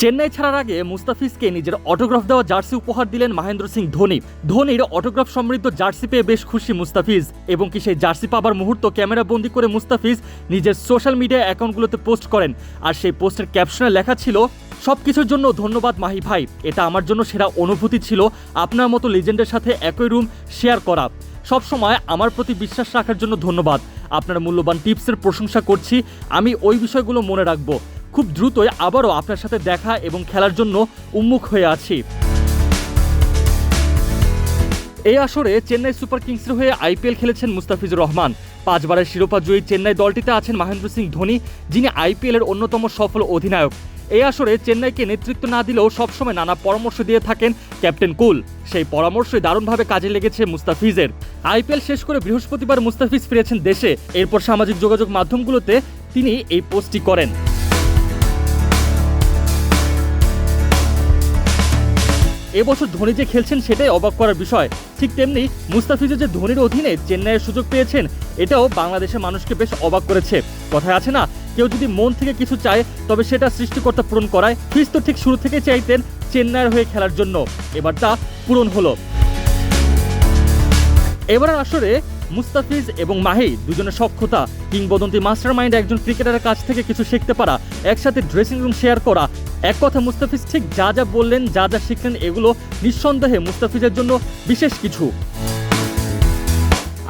চেন্নাই ছাড়ার আগে মুস্তাফিজকে নিজের অটোগ্রাফ দেওয়া জার্সি উপহার দিলেন মহেন্দ্র সিং ধোনি। ধোনির অটোগ্রাফ সমৃদ্ধ জার্সি পেয়ে বেশ খুশি মুস্তাফিজ, এবং কি সেই জার্সি পাবার মুহূর্ত ক্যামেরা বন্দি করে মুস্তাফিজ নিজের সোশ্যাল মিডিয়া অ্যাকাউন্টগুলোতে পোস্ট করেন। আর সেই পোস্টের ক্যাপশনে লেখা ছিল সব কিছুর জন্য ধন্যবাদ মাহি ভাই, এটা আমার জন্য সেরা অনুভূতি ছিল, আপনার মতো লিজেন্ডের সাথে একই রুম শেয়ার করা। সবসময় আমার প্রতি বিশ্বাস রাখার জন্য ধন্যবাদ। আপনার মূল্যবান টিপসের প্রশংসা করছি, আমি ওই বিষয়গুলো মনে রাখব। খুব দ্রুতই আবারও আপনার সাথে দেখা এবং খেলার জন্য উন্মুখ হয়ে আছি। এই আসরে চেন্নাই সুপার কিংসের হয়ে আইপিএল খেলেছেন মুস্তাফিজুর রহমান। পাঁচবারের শিরোপা জয়ী চেন্নাই দলটিতে আছেন মহেন্দ্র সিং ধোনি, যিনি আইপিএলের অন্যতম সফল অধিনায়ক। এই আসরে চেন্নাইকে নেতৃত্ব না দিলেও সবসময় নানা পরামর্শ দিয়ে থাকেন ক্যাপ্টেন কুল। সেই পরামর্শই দারুণভাবে কাজে লেগেছে মুস্তাফিজের। আইপিএল শেষ করে বৃহস্পতিবার মুস্তাফিজ ফিরেছেন দেশে। এরপর সামাজিক যোগাযোগ মাধ্যমগুলোতে তিনি এই পোস্টটি করেন। এবছর ধোনি যে খেলছেন সেটাই অবাক করার বিষয়। ঠিক তেমনি মুস্তাফিজও যে ধোনির অধীনে চেন্নাইয়ের সুযোগ পেয়েছেন, এটাও বাংলাদেশের মানুষকে বেশ অবাক করেছে। কথায় আছে না, কেউ যদি মন থেকে কিছু চায়, তবে সেটা সৃষ্টিকর্তা পূরণ করায়। ফিজ তো ঠিক শুরু থেকে চাইতেন চেন্নাইয়ের হয়ে খেলার জন্য। এবার তা পূরণ হলো। এবার আসরে মুস্তাফিজ এবং মাহি দুজনের সক্ষতা কিংবদন্তি মাস্টার মাইন্ড একজন ক্রিকেটারের কাছ থেকে কিছু শিখতে পারা, একসাথে ড্রেসিং রুম শেয়ার করা। এক কথা, মুস্তাফিজ ঠিক যা যা বললেন, যা যা শিখলেন, এগুলো নিঃসন্দেহে মুস্তাফিজের জন্য বিশেষ কিছু।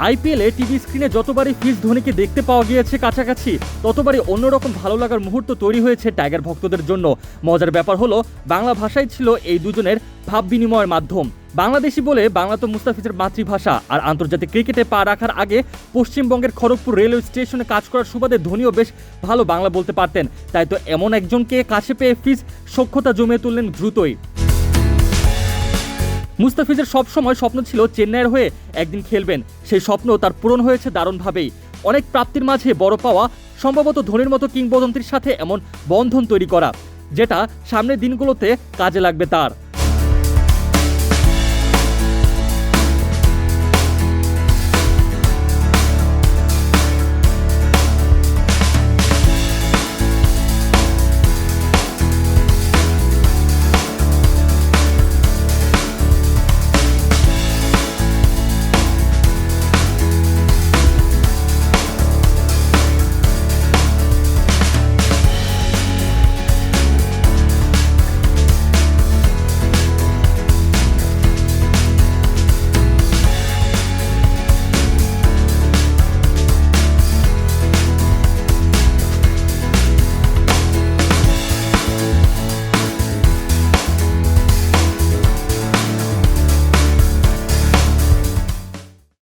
আইপিএলে টিভি স্ক্রিনে যতবারই ফিজ ধোনিকে দেখতে পাওয়া গিয়েছে কাছাকাছি, ততবারই অন্যরকম ভালো লাগার মুহূর্ত তৈরি হয়েছে টাইগার ভক্তদের জন্য। মজার ব্যাপার হলো, বাংলা ভাষাই ছিল এই দুজনের ভাব বিনিময়ের মাধ্যম। বাংলাদেশি বলে বাংলা তো মুস্তাফিজের মাতৃভাষা, আর আন্তর্জাতিক ক্রিকেটে পা রাখার আগে পশ্চিমবঙ্গের খড়গপুর রেলওয়ে স্টেশনে কাজ করার সুবাদে ধোনিও বেশ ভালো বাংলা বলতে পারতেন। তাই তো এমন একজনকে কাছে পেয়ে ফিজ সক্ষতা জমিয়ে তুললেন দ্রুতই। মুস্তাফিজের সবসময় স্বপ্ন ছিল চেন্নাইয়ের হয়ে একদিন খেলবেন। সেই স্বপ্ন তার পূরণ হয়েছে দারুণভাবেই। অনেক প্রাপ্তির মাঝে বড় পাওয়া, সম্ভবত ধোনির মতো কিংবদন্তির সাথে এমন বন্ধন তৈরি করা, যেটা সামনের দিনগুলোতে কাজে লাগবে তার।